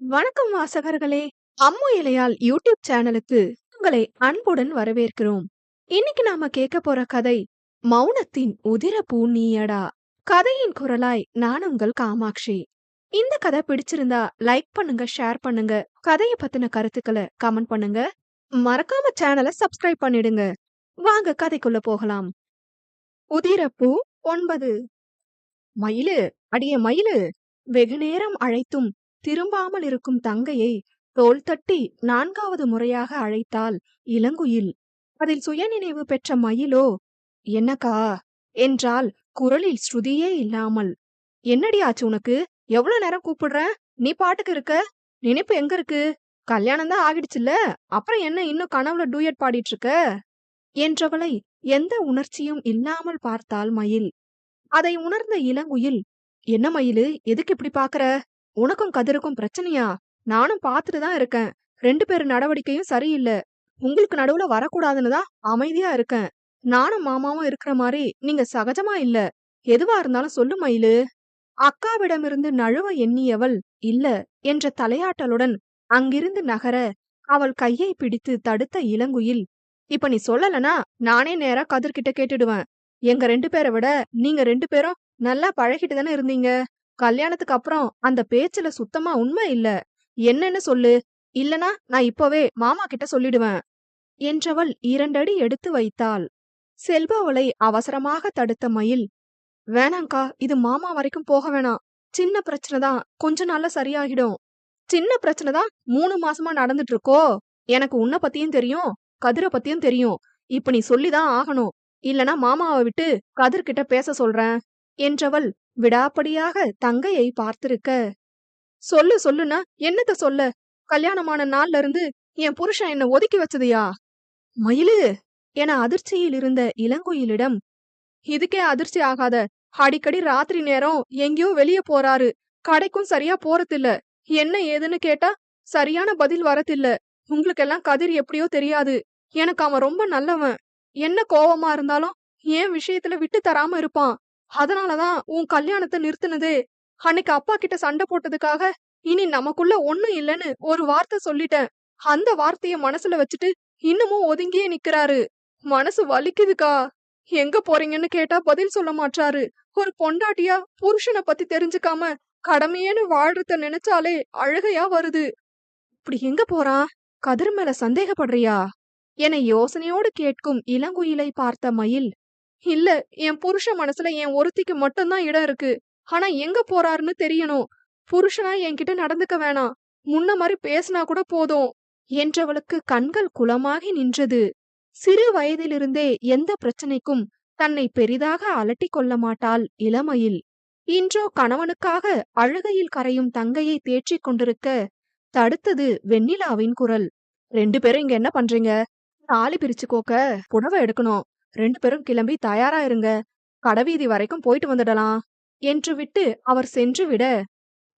வணக்கம் வாசகர்களே. அம்மு இலையால் யூடியூப் சேனலுக்கு உங்களை அன்புடன் வரவேற்கிறோம். இன்னைக்கு நாம கேட்க போற கதை மௌனத்தின் உதிர பூ நீயடா கதையின் குரலாய் நான் உங்கள் காமாட்சி. இந்த கதை பிடிச்சிருந்தா லைக் பண்ணுங்க ஷேர் பண்ணுங்க. கதையை பத்தின கருத்துக்களை கமெண்ட் பண்ணுங்க. மறக்காம சேனலை சப்ஸ்கிரைப் பண்ணிடுங்க. வாங்க கதைக்குள்ள போகலாம். உதிரப்பூ ஒன்பது. மயிலு அடியே மயிலு வெகு நேரம் அழைத்தும் திரும்பாமல் இருக்கும் தங்கையை தோள் தட்டி நான்காவது முறையாக அழைத்தாள் இளங்குயில். அதில் சுயநினைவு பெற்ற மயிலோ என்னக்கா என்றால் குரலில் ஸ்ருதியே இல்லாமல். என்னடி ஆச்சு உனக்கு? எவ்வளவு நேரம் கூப்பிடுற? நீ பாட்டுக்கு இருக்க? நினைப்பு எங்க இருக்கு? கல்யாணம் தான் ஆகிடுச்சுல்ல? அப்புறம் என்ன இன்னும் கனவுல டூயட் பாடிட்டு இருக்க என்றவளை எந்த உணர்ச்சியும் இல்லாமல் பார்த்தாள் மயில். அதை உணர்ந்த இளங்குயில் என்ன மயிலு? எதுக்கு இப்படி பாக்குற? உனக்கும் கதிருக்கும் பிரச்சனையா? நானும் பார்த்துட்டு தான் இருக்கேன். ரெண்டு பேர் நடவடிக்கையும் சரியில்லை. உங்களுக்கு நடுவுல வரக்கூடாதுன்னு தான் அமைதியா இருக்கேன். நானும் மாமாவும் இருக்கிற மாதிரி நீங்க சகஜமா இல்ல. எதுவா இருந்தாலும் சொல்லு மயிலு. அக்காவிடமிருந்து நழுவ எண்ணியவள் இல்ல என்ற தலையாட்டலுடன் அங்கிருந்து நகர அவள் கையை பிடித்து தடுத்த இளங்குயில் இப்ப நீ சொல்லலனா நானே நேரா கதிர்கிட்ட கேட்டுடுவேன். எங்க ரெண்டு பேரை விட நீங்க ரெண்டு பேரும் நல்லா பழகிட்டு தானே இருந்தீங்க? கல்யாணத்துக்கு அப்புறம் அந்த பேச்சுல சுத்தமா உண்மை இல்ல. என்னன்னு சொல்லு. இல்லனா நான் இப்பவே மாமா கிட்ட சொல்லிடுவேன். என்றவள் இரண்டடி எடுத்து வைத்தாள். செல்பாவளை அவசரமாக தடுத்த மயில் வேணாங்க்கா இது மாமா வரைக்கும் போக வேணாம். சின்ன பிரச்சனை தான். கொஞ்ச நாள்ல சரியாகிடும். சின்ன பிரச்சனை தான் மூணு மாசமா நடந்துட்டு இருக்கோ எனக்கு உன்னை பத்தியும் தெரியும் கதிரை பத்தியும் தெரியும். இப்ப நீ சொல்லிதான் ஆகணும். இல்லனா மாமாவை விட்டு கதிர்கிட்ட பேச சொல்றேன். என்றவள் விடாப்படியாக தங்கையை பார்த்திருக்க. சொல்லு சொல்லுனா என்னத்த சொல்ல? கல்யாணமான நாள்ல இருந்து என் புருஷன் என்ன ஒதுக்கி வச்சதையா? மயிலு! என அதிர்ச்சியில் இருந்த இளங்குயிலிடம் இதுக்கே அதிர்ச்சி ஆகாத அடிக்கடி ராத்திரி நேரம் எங்கேயோ வெளியே போறாரு. கடைக்கும் சரியா போறதில்ல. என்ன ஏதுன்னு கேட்டா சரியான பதில் வரதில்ல. உங்களுக்கெல்லாம் கதிர் எப்படியோ தெரியாது. எனக்கு அவன் ரொம்ப நல்லவன். என்ன கோவமா இருந்தாலும் ஏன் விஷயத்துல விட்டு தராம இருப்பான். அதனாலதான் உன் கல்யாணத்தை நிறுத்தினதே. அன்னைக்கு அப்பா கிட்ட சண்டை போட்டதுக்காக இனி நமக்குள்ள ஒண்ணும் இல்லைன்னு ஒரு வார்த்தை சொல்லிட்டேன். அந்த வார்த்தைய மனசுல வச்சுட்டு இன்னமும் ஒதுங்கியே நிக்கிறாரு. மனசு வலிக்குதுக்கா? எங்க போறீங்கன்னு கேட்டா பதில் சொல்ல மாட்டாரு ஒரு பொண்டாட்டியா புருஷனை பத்தி தெரிஞ்சுக்காம கடமையேன்னு வாழ்றத நினைச்சாலே அழகையா வருது. இப்படி எங்க போறான் கதிர் மேல சந்தேகப்படுறியா? என யோசனையோடு கேட்கும் இளங்குயிலை பார்த்த மயில் இல்ல என் புருஷ மனசுல என் ஒருத்திக்கு மட்டும்தான் இடம் இருக்கு. ஆனா எங்க போறாருன்னு தெரியணும். புருஷனா என்கிட்ட நடந்துக்க வேணாம். முன்ன மாதிரி பேசினா கூட போதும். என்றவளுக்கு கண்கள் குளமாகி நின்றது. சிறு வயதிலிருந்தே எந்த பிரச்சனைக்கும் தன்னை பெரிதாக அலட்டிக் கொள்ள மாட்டாள் இளமையில். இன்றோ கணவனுக்காக அழுகையில் கரையும் தங்கையை தேற்றிக் கொண்டிருக்க தடுத்தது வெண்ணிலாவின் குரல். ரெண்டு பேரும் இங்க என்ன பண்றீங்க? தாலி பிரிச்சு கோக்க புடவை எடுக்கணும். ரெண்டு பேரும் கிளம்பி தயாரா இருங்க. கடைவீதி வரைக்கும் போயிட்டு வந்துடலாம். என்று விட்டு அவர் சென்று விட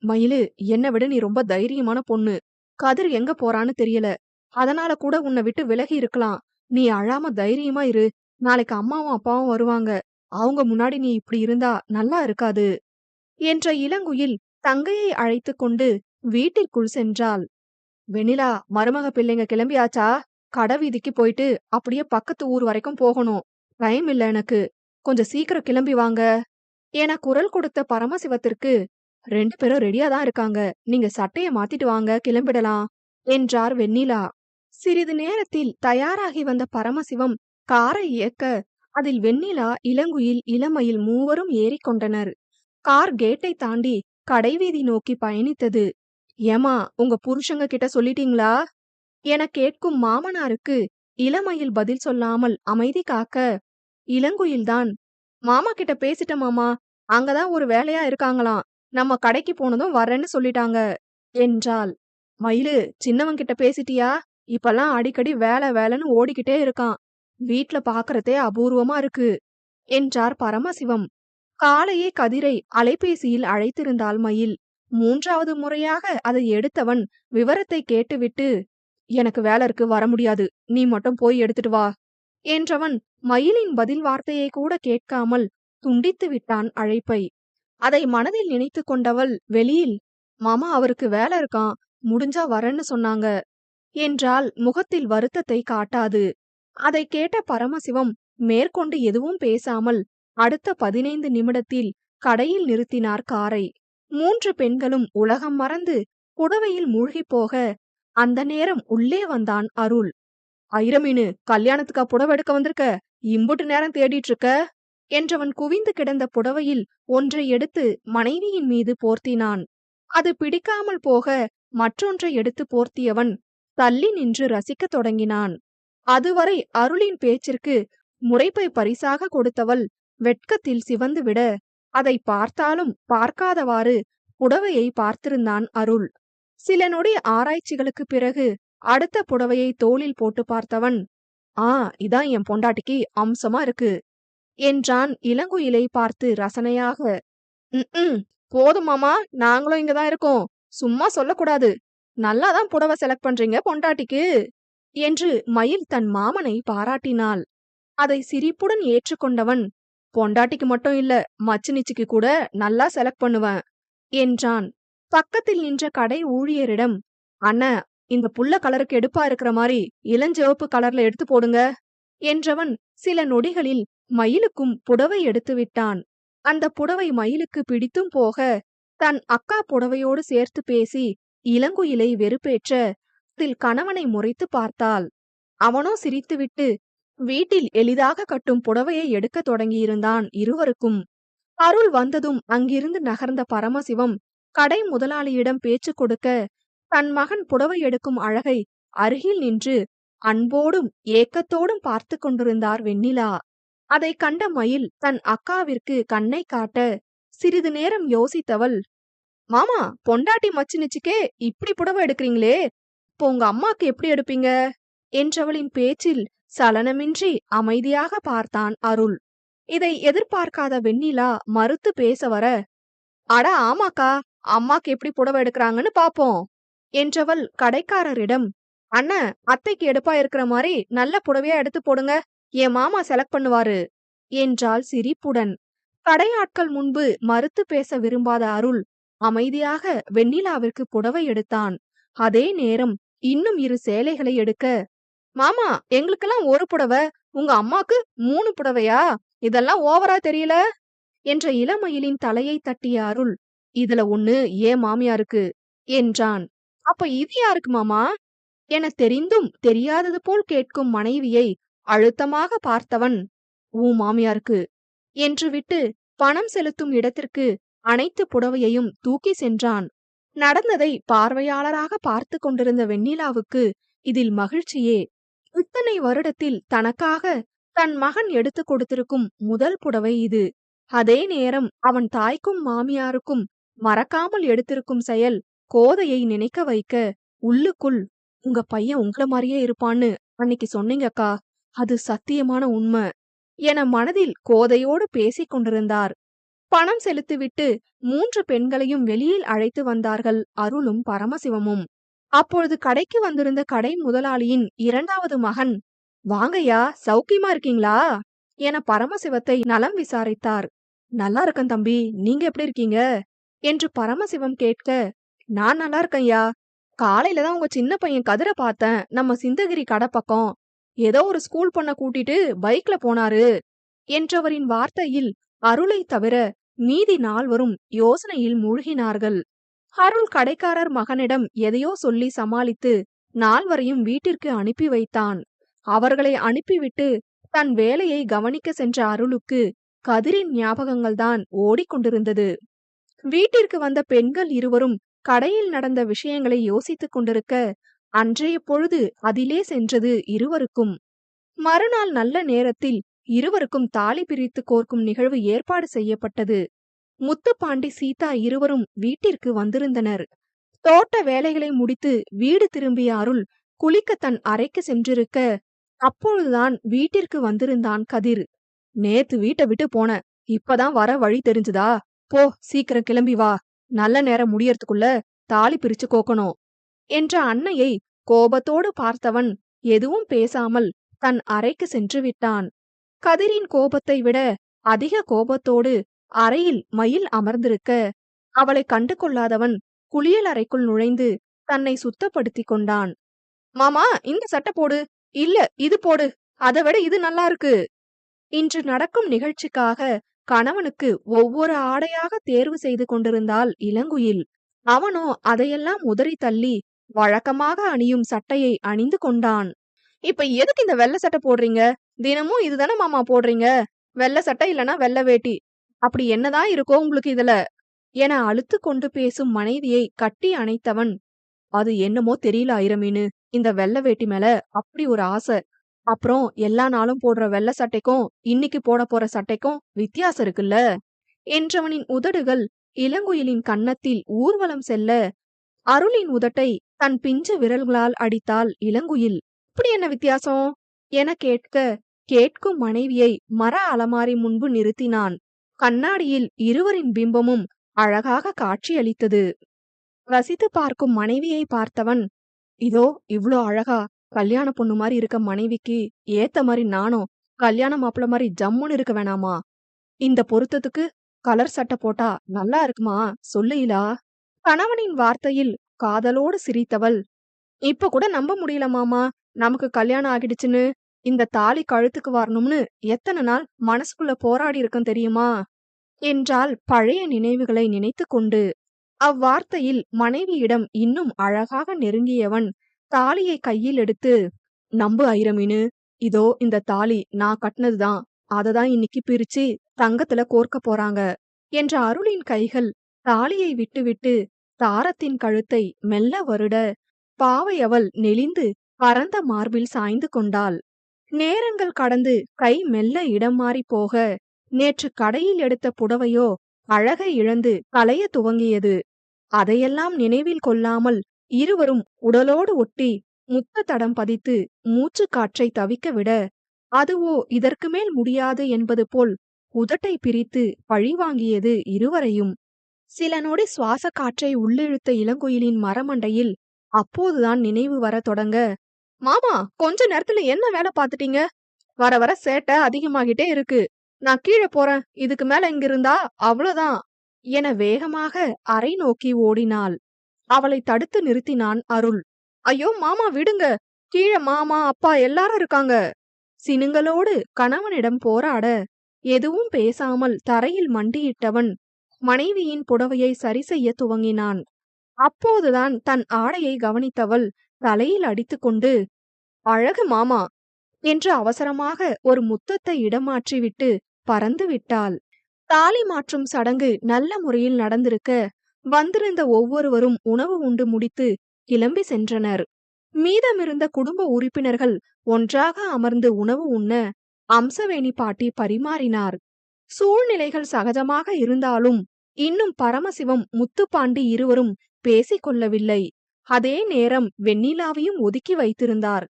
மயிலு என்னை விட நீ ரொம்ப தைரியமான பொண்ணு. கதிர் எங்க போறான்னு தெரியல. அதனால கூட உன்னை விட்டு விலகி இருக்கலாம். நீ அழாம தைரியமா இரு. நாளைக்கு அம்மாவும் அப்பாவும் வருவாங்க. அவங்க முன்னாடி நீ இப்படி இருந்தா நல்லா இருக்காது. என்ற இளங்குயில் தங்கையை அழைத்து கொண்டு வீட்டிற்குள் சென்றாள். வெண்ணிலா மருமக பிள்ளைங்க கிளம்பியாச்சா? கடைவீதிக்கு போயிட்டு அப்படியே பக்கத்து ஊர் வரைக்கும் போகணும். டைம் இல்ல எனக்கு. கொஞ்சம் சீக்கிரம் கிளம்பி வாங்க. என குரல் கொடுத்த பரமசிவத்திற்கு ரெண்டு பேரும் ரெடியா தான் இருக்காங்க. நீங்க சட்டைய மாத்திட்டு வாங்க கிளம்பிடலாம் என்றார் வெண்ணிலா. சிறிது நேரத்தில் தயாராகி வந்த பரமசிவம் காரை இயக்க அதில் வெண்ணிலா இளங்குயில் இளமையில் மூவரும் ஏறிக்கொண்டனர் கார் கேட்டை தாண்டி கடைவீதி நோக்கி பயணித்தது. ஏமா உங்க புருஷங்க கிட்ட சொல்லிட்டீங்களா? என கேட்கும் மாமனாருக்கு இளமையில் பதில் சொல்லாமல் அமைதி காக்க இளங்குயில்தான். மாமா கிட்ட பேசிட்ட மாமா. அங்கதான் ஒரு வேலையா இருக்காங்களாம். நம்ம கடைக்கு போனதும் வரேன்னு சொல்லிட்டாங்க என்றாள். மயிலு சின்னவன் கிட்ட பேசிட்டியா? இப்பெல்லாம் அடிக்கடி வேலை வேலைன்னு ஓடிக்கிட்டே இருக்கான். வீட்ல பாக்குறதே அபூர்வமா இருக்கு என்றார் பரமசிவம். காலையே கதிரை அலைபேசியில் அழைத்திருந்தாள் மயில். மூன்றாவது முறையாக அதை எடுத்தவன் விவரத்தை கேட்டுவிட்டு எனக்கு வேலை இருக்கு வர முடியாது. நீ மட்டும் போய் எடுத்துட்டு வா. என்றவன் மயிலின் பதில் வார்த்தையை கூட கேட்காமல் துண்டித்து விட்டான் அழைப்பை. அதை மனதில் நினைத்து கொண்டவள் வெளியில் மாமா அவருக்கு வேலை இருக்கான் முடிஞ்சா வரேன்னு சொன்னாங்க. என்றால் முகத்தில் வருத்தத்தை காட்டாது. அதை கேட்ட பரமசிவம் மேற்கொண்டு எதுவும் பேசாமல் அடுத்த பதினைந்து நிமிடத்தில் கடையில் நிறுத்தினார் காரை. மூன்று பெண்களும் உலகம் மறந்து புடவையில் மூழ்கிப் போக அந்த நேரம் உள்ளே வந்தான் அருள். ஐரமீனு கல்யாணத்துக்கா புடவை எடுக்க வந்திருக்க? இம்புட்டு நேரம் தேடிட்டு இருக்க என்றவன் குவிந்து கிடந்த புடவையில் ஒன்றை எடுத்து மனைவியின் மீது போர்த்தினான். அது பிடிக்காமல் போக மற்றொன்றை எடுத்து போர்த்தியவன் தள்ளி நின்று ரசிக்கத் தொடங்கினான். அதுவரை அருளின் பேச்சிற்கு முறைப்பை பரிசாக கொடுத்தவள் வெட்கத்தில் சிவந்துவிட அதை பார்த்தாலும் பார்க்காதவாறு புடவையை பார்த்திருந்தான் அருள். சில நொடி ஆராய்ச்சிகளுக்கு பிறகு அடுத்த புடவையை தோளில் போட்டு பார்த்தவன் ஆ இதான் என் பொண்டாட்டிக்கு அம்சமா இருக்கு என்றான் இளங்குயிலை பார்த்து ரசனையாக. ம் போதும் மாமா நாங்களும் இங்கதான் இருக்கோம். சும்மா சொல்லக்கூடாது. நல்லாதான் புடவை செலக்ட் பண்றீங்க பொண்டாட்டிக்கு என்று மயில் தன் மாமனை பாராட்டினாள். அதை சிரிப்புடன் ஏற்றுக்கொண்டவன் பொண்டாட்டிக்கு மட்டும் இல்ல மச்சினிச்சிக்கு கூட நல்லா செலக்ட் பண்ணுவேன் என்றான். பக்கத்தில் நின்ற கடை ஊழியரிடம் அண்ண இந்த புள்ள கலருக்கு எடுப்பா இருக்கிற மாதிரி இளஞ்சிவப்பு கலர்ல எடுத்து போடுங்க என்றவன் சில நொடிகளில் மயிலுக்கும் புடவை எடுத்து விட்டான். அந்த புடவை மயிலுக்கு பிடித்தும் போக தன் அக்கா புடவையோடு சேர்த்து பேசி இளங்குயிலை வெறுப்பேற்ற தில் கணவனை முறைத்து பார்த்தாள். அவனோ சிரித்துவிட்டு வீட்டில் எளிதாக கட்டும் புடவையை எடுக்கத் தொடங்கியிருந்தான் இருவருக்கும். அருள் வந்ததும் அங்கிருந்து நகர்ந்த பரமசிவம் கடை முதலாளியிடம் பேச்சு கொடுக்க தன் மகன் புடவை எடுக்கும் அழகை அருகில் நின்று அன்போடும் ஏக்கத்தோடும் பார்த்து கொண்டிருந்தார் வெண்ணிலா. அதை கண்ட மயில் தன் அக்காவிற்கு கண்ணை காட்ட சிறிது நேரம் யோசித்தவள் மாமா பொண்டாட்டி மச்சினிச்சுக்கே இப்படி புடவை எடுக்கிறீங்களே இப்போ உங்க அம்மாக்கு எப்படி எடுப்பீங்க? என்றவளின் பேச்சில் சலனமின்றி அமைதியாக பார்த்தான் அருள். இதை எதிர்பார்க்காத வெண்ணிலா மறுத்து பேச வர அட ஆமாக்கா அம்மாக்கு எப்படி புடவை எடுக்கறாங்கன்னு பாப்போம் என்றவள் கடைக்காரரிடம் அண்ண அத்தைக்கு எடுப்பா இருக்கிற மாதிரி நல்ல புடவையா எடுத்து போடுங்க என் மாமா செலக்ட் பண்ணுவாரு என்றாள் சிரிப்புடன். கடையாட்கள் முன்பு மறுத்து பேச விரும்பாத அருள் அமைதியாக வெண்ணிலாவிற்கு புடவை எடுத்தான். அதே நேரம் இன்னும் இரு சேலைகளை எடுக்க மாமா எங்களுக்கெல்லாம் ஒரு புடவை உங்க அம்மாக்கு மூணு புடவையா? இதெல்லாம் ஓவரா தெரியல? என்ற இளமயிலின் தலையை தட்டிய அருள் இதுல ஒண்ணு ஏன் மாமியாருக்கு? என்றான். அப்ப இது யாருக்கு மாமா? என தெரிந்தும் தெரியாதது போல் கேட்கும் மனைவியை அழுத்தமாக பார்த்தவன் ஊ மாமியாருக்கு என்று விட்டு பணம் செலுத்தும் இடத்திற்கு அனைத்து புடவையையும் தூக்கி சென்றான். நடந்ததை பார்வையாளராக பார்த்து கொண்டிருந்த வெண்ணிலாவுக்கு இதில் மகிழ்ச்சியே. இத்தனை வருடத்தில் தனக்காக தன் மகன் எடுத்துக் கொடுத்திருக்கும் முதல் புடவை இது. அதே நேரம் அவன் தாய்க்கும் மாமியாருக்கும் மறக்காமல் எடுத்திருக்கும் செயல் கோதையை நினைக்க வைக்க உள்ளுக்குள் உங்க பையன் உங்கள மாதிரியே இருப்பான்னு அன்னைக்கு சொன்னீங்கக்கா அது சத்தியமான உண்மை என மனதில் கோதையோடு பேசிக் கொண்டிருந்தார். பணம் செலுத்திவிட்டு மூன்று பெண்களையும் வெளியில் அழைத்து வந்தார்கள் அருளும் பரமசிவமும். அப்பொழுது கடைக்கு வந்திருந்த கடை முதலாளியின் இரண்டாவது மகன் வாங்கய்யா சௌக்கியமா இருக்கீங்களா? என பரமசிவத்தை நலம் விசாரித்தார். நல்லா இருக்கேன் தம்பி. நீங்க எப்படி இருக்கீங்க? என்று பரமசிவம் கேட்க நான் நல்லா இருக்கேன்யா. காலையில தான் உங்க சின்ன பையன் கதிரை பார்த்தேன். நம்ம சிந்தகிரி கடை பக்கம். ஏதோ ஒரு ஸ்கூல் பொண்ண கூட்டிட்டு பைக்ல போனாரு என்றவரின் வார்த்தையில் அருளை தவிர மீதி நால்வரும் யோசனையில் மூழ்கினார்கள். அருள் கடைக்காரர் மகனிடம் எதையோ சொல்லி சமாளித்து நால்வரையும் வீட்டிற்கு அனுப்பி வைத்தான். அவர்களை அனுப்பிவிட்டு தன் வேலையை கவனிக்க சென்ற அருளுக்கு கதிரின் ஞாபகங்கள்தான் ஓடிக்கொண்டிருந்தது. வீட்டிற்கு வந்த பெண்கள் இருவரும் கடையில் நடந்த விஷயங்களை யோசித்துக் கொண்டிருக்க அன்றைய பொழுது அதிலே சென்றது இருவருக்கும். மறுநாள் நல்ல நேரத்தில் இருவருக்கும் தாலி பிரித்து கோர்க்கும் நிகழ்வு ஏற்பாடு செய்யப்பட்டது. முத்துப்பாண்டி சீதா இருவரும் வீட்டிற்கு வந்திருந்தனர். தோட்ட வேலைகளை முடித்து வீடு திரும்பிய அருள் குளிக்க தன் அறைக்கு சென்றிருக்க அப்பொழுதுதான் வீட்டிற்கு வந்திருந்தான் கதிர். நேத்து வீட்டை விட்டு போன இப்பதான் வர வழி தெரிஞ்சுதா? போ சீக்கிரம் கிளம்பி வா. நல்ல நேரம் முடியறதுக்குள்ள தாலி பிரிச்சு கோக்கணும். என்ற அன்னையை கோபத்தோடு பார்த்தவன் எதுவும் பேசாமல் தன் அறைக்கு சென்று விட்டான். கதிரின் கோபத்தை விட அதிக கோபத்தோடு அறையில் மயில் அமர்ந்திருக்க அவளை கண்டு கொள்ளாதவன் குளியல் அறைக்குள் நுழைந்து தன்னை சுத்தப்படுத்திக் கொண்டான். மாமா இந்த சட்டை போடு. இல்ல இது போடு. அதை விட இது நல்லா இருக்கு இன்று நடக்கும் நிகழ்ச்சிக்காக கணவனுக்கு ஒவ்வொரு ஆடையாக தேர்வு செய்து கொண்டிருந்தாள் இளங்குயில். அவனோ அதையெல்லாம் உதறி தள்ளி வழக்கமாக அணியும் சட்டையை அணிந்து கொண்டான். இப்ப எதுக்கு இந்த வெள்ளை சட்டை போடுறீங்க? தினமும் இதுதானே மாமா போடுறீங்க? வெள்ளை சட்டை இல்லனா வெள்ளை வேட்டி. அப்படி என்னதான் இருக்கோ உங்களுக்கு இதுல? என அழுத்து கொண்டு பேசும் மனைவியை கட்டி அணைத்தவன். அது என்னமோ தெரியல ஐரமீனு. இந்த வெள்ளை வேட்டி மேல அப்படி ஒரு ஆசை. அப்புறம் எல்லா நாளும் போடுற வெள்ள சட்டைக்கும் இன்னைக்கு போட போற சட்டைக்கும் வித்தியாசம் இருக்குல்ல? என்றவனின் உதடுகள் இளங்குயிலின் கன்னத்தில் ஊர்வலம் செல்ல அருளின் உதட்டை தன் பிஞ்சு விரல்களால் அடித்தாள் இளங்குயில். இப்படி என்ன வித்தியாசம்? என கேட்க கேட்கும் மனைவியை மர அலமாரி முன்பு நிறுத்தினான். கண்ணாடியில் இருவரின் பிம்பமும் அழகாக காட்சியளித்தது ரசித்து பார்க்கும் மனைவியை பார்த்தவன் இதோ இவ்ளோ அழகா கல்யாண பொண்ணு மாதிரி இருக்க மனைவிக்கு ஏத்த மாதிரி நானும் கல்யாண மாப்பிள்ள மாதிரி ஜம்முன்னு இருக்க வேணாமா? இந்த பொருத்தத்துக்கு கலர் சட்டை போட்டா நல்லா இருக்குமா? சொல்லுயிலா? கணவனின் வார்த்தையில் காதலோடு சிரித்தவள். இப்ப கூட நம்ப முடியல மாமா நமக்கு கல்யாணம் ஆகிடுச்சுன்னு இந்த தாலி கழுத்துக்கு வரணும்னு எத்தனை நாள் மனசுக்குள்ள போராடி இருக்கும் தெரியுமா? என்றால் பழைய நினைவுகளை நினைத்து கொண்டு அவ்வார்த்தையில் மனைவியிடம் இன்னும் அழகாக நெருங்கியவன் தாலியை கையில் எடுத்து நம்பு ஐரமீனு இதோ இந்த தாலி நான் கட்டினதுதான். அததான் இன்னைக்கு பிரிச்சு தங்கத்துல கோர்க்க போறாங்க என்ற அருளின் கைகள் தாலியை விட்டுவிட்டு தாரத்தின் கழுத்தை மெல்ல வருட பாவை அவள் நெளிந்து பரந்த மார்பில் சாய்ந்து கொண்டாள். நேரங்கள் கடந்து கை மெல்ல இடம் மாறி போக நேற்று கடையில் எடுத்த புடவையோ அழகை இழந்து கலைய துவங்கியது. அதையெல்லாம் நினைவில் கொள்ளாமல் இருவரும் உடலோடு ஒட்டி முத்த தடம் பதித்து மூச்சு காற்றை தவிக்க விட அதுவோ இதற்கு மேல் முடியாது என்பது போல் உதட்டை பிரித்து பழிவாங்கியது இருவரையும். சில நொடி சுவாச காற்றை உள்ளிழுத்த இளங்குயிலின் மரமண்டையில் அப்போதுதான் நினைவு வர தொடங்க மாமா கொஞ்ச நேரத்துல என்ன வேலை பார்த்துட்டீங்க? வர வர சேட்டை அதிகமாகிட்டே இருக்கு. நான் கீழே போறேன். இதுக்கு மேல இங்கிருந்தா அவ்வளோதான் என வேகமாக அறை நோக்கி ஓடினாள். அவளை தடுத்து நிறுத்தினான் அருள். ஐயோ மாமா விடுங்க. கீழே மாமா அப்பா எல்லாரும் இருக்காங்க. சினுங்களோடு கணவனிடம் போராட எதுவும் பேசாமல் தரையில் மண்டியிட்டவன் மனைவியின் புடவையை சரி செய்ய துவங்கினான். அப்போதுதான் தன் ஆடையை கவனித்தவள் தலையில் அடித்துக்கொண்டு அழகு மாமா என்று அவசரமாக ஒரு முத்தத்தை இடமாற்றிவிட்டு பறந்து விட்டாள் தாலி மாற்றும் சடங்கு நல்ல முறையில் நடந்திருக்க வந்திருந்த ஒவ்வொருவரும் உணவு உண்டு முடித்து கிளம்பி சென்றனர். மீதமிருந்த குடும்ப உறுப்பினர்கள் ஒன்றாக அமர்ந்து உணவு உண்ண அம்சவேணி பாட்டி பரிமாறினார். சூழ்நிலைகள் சகஜமாக இருந்தாலும் இன்னும் பரமசிவம் முத்துப்பாண்டி இருவரும் பேசிக் கொள்ளவில்லை. அதே நேரம் வெண்ணிலாவையும் ஒதுக்கி வைத்திருந்தார்.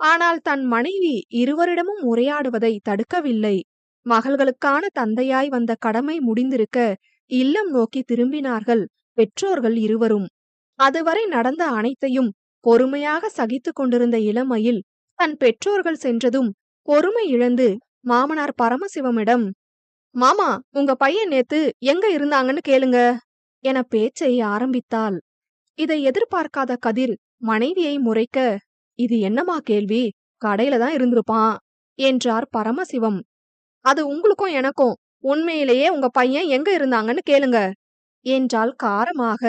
ஆனால் தன் மனைவி இருவரிடமும் உரையாடுவதை தடுக்கவில்லை. மகள்களுக்கான தந்தையாய் வந்த கடமை முடிந்திருக்க இல்லம் நோக்கி திரும்பினார்கள். பெற்றோர்கள் இருவரும். அதுவரை நடந்த அனைத்தையும் பொறுமையாக சகித்துக் கொண்டிருந்த இளமையில் தன் பெற்றோர்கள் சென்றதும் பொறுமை இழந்து மாமனார் பரமசிவமிடம் மாமா உங்க பையன் நேத்து எங்க இருந்தாங்கன்னு கேளுங்க என பேச்சை ஆரம்பித்தாள். இதை எதிர்பார்க்காத கதிர் மனைவியை முறைக்க இது என்னமா கேள்வி? கடையில தான் இருந்திருப்பான் என்றார் பரமசிவம். அது உங்களுக்கும் எனக்கும். உண்மையிலேயே உங்க பையன் எங்க இருந்தாங்கன்னு கேளுங்க என்றால் காரமாக.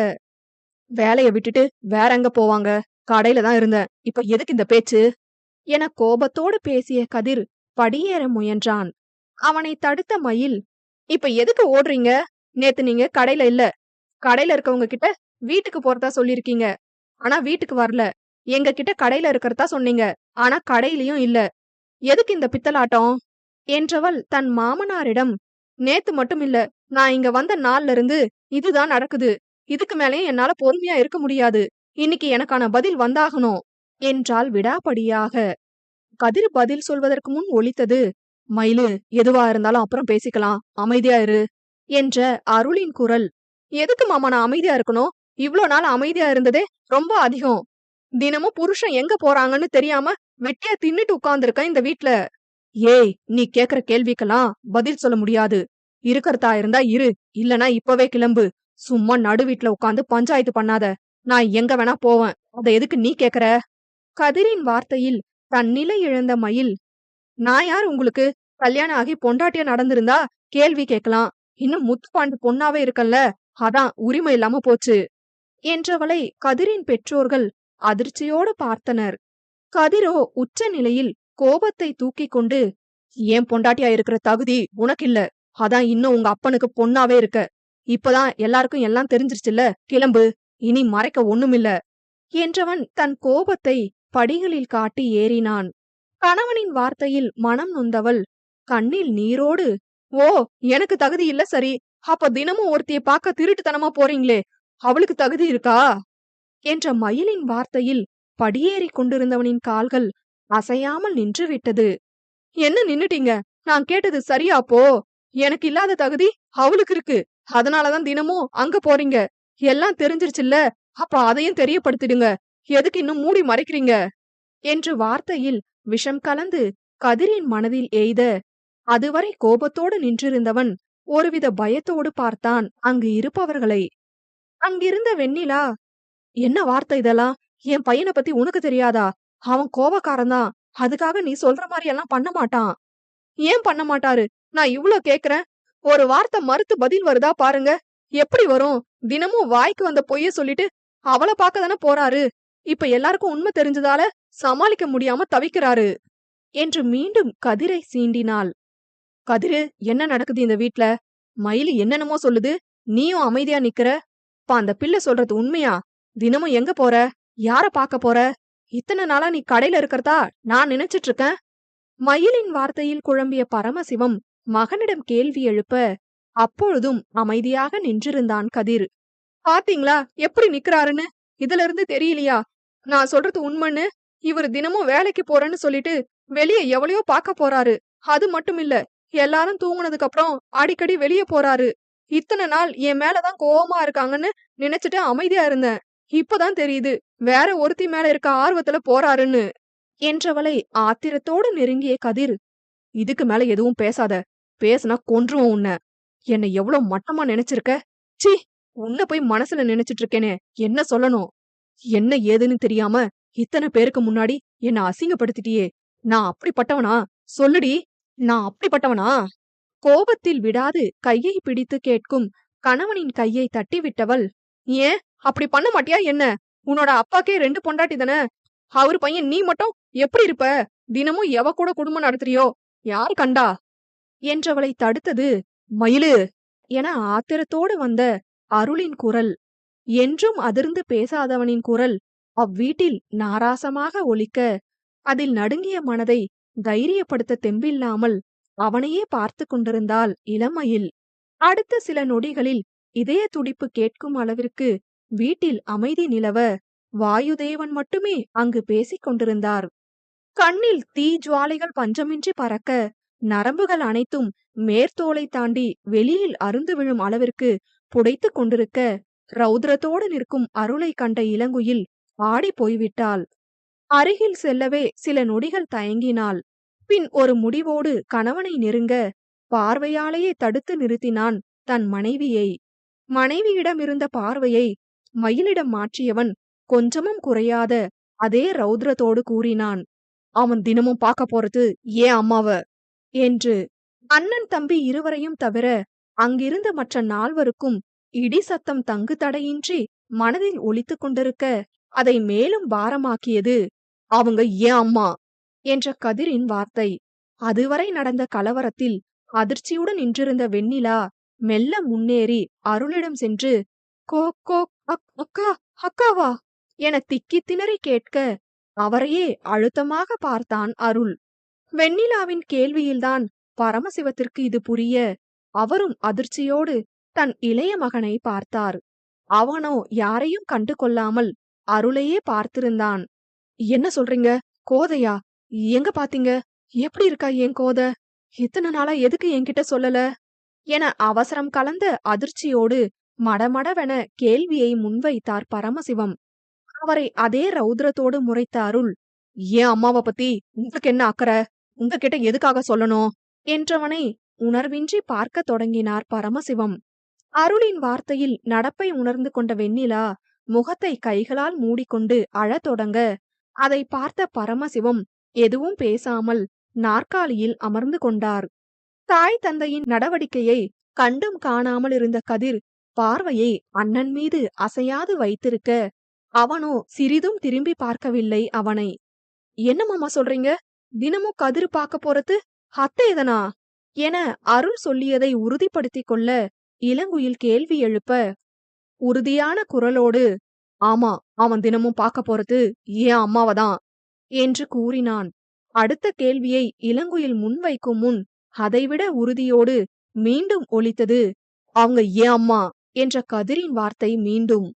வேலைய விட்டுட்டு வேற எங்க போவாங்க? கடையில தான் இருந்தேன். இப்ப எதுக்கு இந்த பேச்சு? என கோபத்தோடு பேசிய கதிர் படியேற முயன்றான். அவனை தடுத்த மயில் இப்ப எதுக்கு ஓடுறீங்க? நேத்து நீங்க கடையில இல்ல. கடையில இருக்கவங்க கிட்ட வீட்டுக்கு போறதா சொல்லிருக்கீங்க ஆனா வீட்டுக்கு வரல. எங்க கிட்ட கடையில இருக்கிறதா சொன்னீங்க. ஆனா கடையிலயும் இல்ல. எதுக்கு இந்த பித்தலாட்டம்? என்றவள் தன் மாமனாரிடம் நேத்து மட்டும் இல்ல நான் இங்க வந்த நாள்ல இருந்து இதுதான் நடக்குது. இதுக்கு மேலேயும் என்னால பொறுமையா இருக்க முடியாது. இன்னைக்கு எனக்கான பதில் வந்தாகணும். என்றால் விடாபடியாக. கதிர் பதில் சொல்வதற்கு முன் ஒலித்தது. மயிலு எதுவா இருந்தாலும் அப்புறம் பேசிக்கலாம். அமைதியா இரு என்ற அருளின் குரல். எதுக்கு மாமா நான் அமைதியா இருக்கணும்? இவ்ளோ நாள் அமைதியா இருந்ததே ரொம்ப அதிகம். தினமும் புருஷன் எங்க போறாங்கன்னு தெரியாம வெட்டியா தின்னுட்டு உட்கார்ந்திருக்க இந்த வீட்ல. ஏய் நீ கேக்குற கேள்விக்கெல்லாம் பதில் சொல்ல முடியாது. இருக்கறதா இருந்தா இரு இல்லனா இப்பவே கிளம்பு. சும்மா நடு வீட்ல உட்காந்து பஞ்சாயத்து பண்ணாத. நான் எங்க வேணா போவேன். அத எதுக்கு நீ கேக்குற? கதிரின் வார்த்தையில் தன் நிலை இழந்த மயில் நான் யார் உங்களுக்கு? கல்யாணம் ஆகி பொண்டாட்டியா நடந்திருந்தா? கேள்வி கேட்கலாம். இன்னும் முத்துப்பாண்டு பொண்ணாவே இருக்கல்ல? அதான் உரிமை இல்லாம போச்சு. என்றவளை கதிரின் பெற்றோர்கள் அதிர்ச்சியோடு பார்த்தனர். கதிரோ உச்ச நிலையில் கோபத்தை தூக்கிக் கொண்டு ஏன் பொண்டாட்டியா இருக்கிற தகுதி உனக்கு இல்ல அதான் இன்னும் உங்க அப்பனுக்கு பொண்ணாவே இருக்க. இப்பதான் எல்லாருக்கும் எல்லாம் தெரிஞ்சிருச்சுல்ல. கிளம்பு. இனி மறைக்க ஒண்ணுமில்ல. என்றவன் தன் கோபத்தை படிகளில் காட்டி ஏறினான். கணவனின் வார்த்தையில் மனம் நொந்தவள் கண்ணில் நீரோடு? ஓ எனக்கு தகுதி இல்ல சரி. அப்ப தினமும் ஒருத்திய பார்க்க திருட்டுத்தனமா போறீங்களே. அவளுக்கு தகுதி இருக்கா? என்ற மயிலின் வார்த்தையில் படியேறிக் கொண்டிருந்தவனின் கால்கள் அசையாமல் நின்று விட்டது என்ன நின்னுட்டீங்க? நான் கேட்டது சரியா போ. எனக்கு இல்லாத தகுதி அவளுக்கு இருக்கு. அதனாலதான் தினமும் அங்க போறீங்க. எல்லாம் தெரிஞ்சிருச்சுல்ல? அப்ப அதையும் தெரியப்படுத்திடுங்க. எதுக்கு இன்னும் மூடி மறைக்கிறீங்க? என்று வார்த்தையில் விஷம் கலந்து கதிரின் மனதில் எய்த அதுவரை கோபத்தோடு நின்றிருந்தவன் ஒருவித பயத்தோடு பார்த்தான் அங்கு இருப்பவர்களை. அங்கிருந்த வெண்ணிலா என்ன வார்த்தை இதெல்லாம்? என் பையனை பத்தி உனக்கு தெரியாதா? அவன் கோபக்காரன்தான் அதுக்காக நீ சொல்ற மாதிரி எல்லாம் பண்ண மாட்டான். ஏன் பண்ண மாட்டாரு? நான் இவ்ளோ கேக்குறேன். ஒரு வார்த்தை மறுத்து பதில் வருதா பாருங்க. எப்படி வரும்? தினமும் வாய்க்கு வந்த பொய்ய சொல்லிட்டு அவளை பார்க்க தானே போறாரு. இப்ப எல்லாருக்கும் உண்மை தெரிஞ்சதால சமாளிக்க முடியாம தவிக்கிறாரு. என்று மீண்டும் கதிரை சீண்டினாள். கதிரு என்ன நடக்குது இந்த வீட்ல? மயிலு என்னென்னமோ சொல்லுது. நீயும் அமைதியா நிக்கிற. பா அந்த பிள்ளை சொல்றது உண்மையா? தினமும் எங்க போற? யார பாக்க போற? இத்தனை நாளா நீ கடையில இருக்கறதா? நான் நினைச்சிட்டு இருக்கேன் மயிலின் வார்த்தையில் குழம்பிய பரமசிவம் மகனிடம் கேள்வி எழுப்ப அப்பொழுதும் அமைதியாக நின்றிருந்தான் கதிர். பாத்தீங்களா? எப்படி நிக்கிறாருன்னு? இதுல இருந்து தெரியலையா? நான் சொல்றது உண்மைன்னு? இவர் தினமும் வேலைக்கு போறேன்னு சொல்லிட்டு வெளிய எவ்வளையோ பார்க்க போறாரு. அது மட்டும் இல்ல எல்லாரும் தூங்குனதுக்கு அப்புறம் அடிக்கடி வெளிய போறாரு. இத்தனை நாள் என் மேலதான் கோவமா இருக்காங்கன்னு நினைச்சிட்டு அமைதியா இருந்தேன். இப்பதான் தெரியுது வேற ஒருத்தி மேல இருக்க ஆர்வத்துல போறாருன்னு. என்றவளை ஆத்திரத்தோடு நெருங்கிய கதிர் இதுக்கு மேல எதுவும் பேசாத பேசுனா கொன்றுவோம் உன்ன. என்னை எவ்வளவு மட்டமா நினைச்சிருக்க? சி உன்னை போய் மனசுல நினைச்சிட்டு இருக்கேனே என்ன சொல்லணும்? என்ன ஏதுன்னு தெரியாம இத்தனை பேருக்கு முன்னாடி என்ன அசிங்கப்படுத்திட்டியே. நான் அப்படிப்பட்டவனா? சொல்லுடி நான் அப்படிப்பட்டவனா? கோபத்தில் விடாது கையை பிடித்து கேட்கும் கணவனின் கையை தட்டிவிட்டவள் ஏன்? அப்படி பண்ண மாட்டியா என்ன? உன்னோட அப்பாக்கே ரெண்டு பொண்டாட்டி தானே? அவர் பையன் நீ மட்டும் எப்படி இருப்ப? தினமும் எவ கூட குடும்பம் நடத்துறியோ? யார் கண்டா? என்றவளை தடுத்தது மயிலு. என ஆத்திரத்தோடு வந்த அருளின் குரல். என்றும் அதிர்ந்து பேசாதவனின் குரல். அவ்வீட்டில் நாராசமாக ஒலிக்க. அதில் நடுங்கிய மனதை தைரியப்படுத்த தெம்பில்லாமல் அவனையே பார்த்து கொண்டிருந்தாள் இளமயில். அடுத்த சில நொடிகளில் இதய துடிப்பு கேட்கும் அளவிற்கு வீட்டில் அமைதி நிலவ வாயுதேவன் மட்டுமே அங்கு பேசிக் கொண்டிருந்தார். கண்ணில் தீ ஜுவாலைகள் பஞ்சமின்றி பறக்க நரம்புகள் அனைத்தும் மேற்தோலை தாண்டி வெளியில் அருந்து விழும் அளவிற்கு புடைத்துக் கொண்டிருக்க ரௌத்ரத்தோடு நிற்கும் அருளை கண்ட இளங்குயில் ஆடி போய்விட்டாள். அருகில் செல்லவே சில நொடிகள் தயங்கினாள். பின் ஒரு முடிவோடு கணவனை நெருங்க பார்வையாலேயே தடுத்து நிறுத்தினான் தன் மனைவியை. மனைவியிடமிருந்த பார்வையை மயிலிடம் மாற்றியவன் கொஞ்சமும் குறையாத அதே ரௌத்ரத்தோடு கூறினான் அவன் தினமும் பார்க்க போறது ஏன் அம்மாவ? என்று. அண்ணன் தம்பி இருவரையும் தவிர அங்கிருந்த மற்ற நால்வருக்கும் இடி சத்தம் தங்கு தடையின்றி மனதில் ஒலித்துக் கொண்டிருக்க அதை மேலும் பாரமாக்கியது அவங்க ஏன் அம்மா? என்ற கதிரின் வார்த்தை. அதுவரை நடந்த கலவரத்தில் அதிர்ச்சியுடன் நின்றிருந்த வெண்ணிலா மெல்ல முன்னேறி அருளிடம் சென்று கோ கோ அக்கா அக்காவா? என திக்கி திணறி கேட்க அவரையே அழுத்தமாக பார்த்தான் அருள். வெண்ணிலாவின் கேள்வியில்தான் பரமசிவத்திற்கு இது புரிய அவரும் அதிர்ச்சியோடு தன் இளைய மகனை பார்த்தார். அவனோ யாரையும் கண்டு கொள்ளாமல் அருளையே பார்த்திருந்தான். என்ன சொல்றீங்க? கோதையா? எங்க பாத்தீங்க? எப்படி இருக்கா என் கோத? இத்தனை நாளா எதுக்கு என்கிட்ட சொல்லல? என அவசரம் கலந்த அதிர்ச்சியோடு மடமடவென கேள்வியை முன்வைத்தார் பரமசிவம். அவரை அதே ரௌத்ரத்தோடு முறைத்த அருள் ஏன் அம்மாவை பத்தி உங்களுக்கு என்ன அக்கறை? உங்ககிட்ட எதுக்காக சொல்லணும்? என்றவனை உணர்வின்றி பார்க்கத் தொடங்கினார் பரமசிவம். அருளின் வார்த்தையில் நடப்பை உணர்ந்து கொண்ட வெண்ணிலா முகத்தை கைகளால் மூடிக்கொண்டு அழத் தொடங்க அதை பார்த்த பரமசிவம் எதுவும் பேசாமல் நாற்காலியில் அமர்ந்து கொண்டார். தாய் தந்தையின் நடவடிக்கையை கண்டும் காணாமல் இருந்த கதிர் பார்வையை அண்ணன் மீது அசையாது வைத்திருக்க அவனோ சிறிதும் திரும்பி பார்க்கவில்லை அவனை. என்ன மாமா சொல்றீங்க? தினமும் கதிர் பார்க்க போறது ஹத்தேதனா என அருள் சொல்லியதை உறுதிப்படுத்திக் கொள்ள இளங்குயில் கேள்வி எழுப்ப உறுதியான குரலோடு ஆமா அவன் தினமும் பார்க்க போறது ஏன் அம்மாவதான் என்று கூறினான். அடுத்த கேள்வியை இளங்குயில் முன்வைக்கும் முன் அதைவிட உறுதியோடு மீண்டும் ஒலித்தது அவங்க ஏன் அம்மா என்ற கதிரின் வார்த்தை மீண்டும்.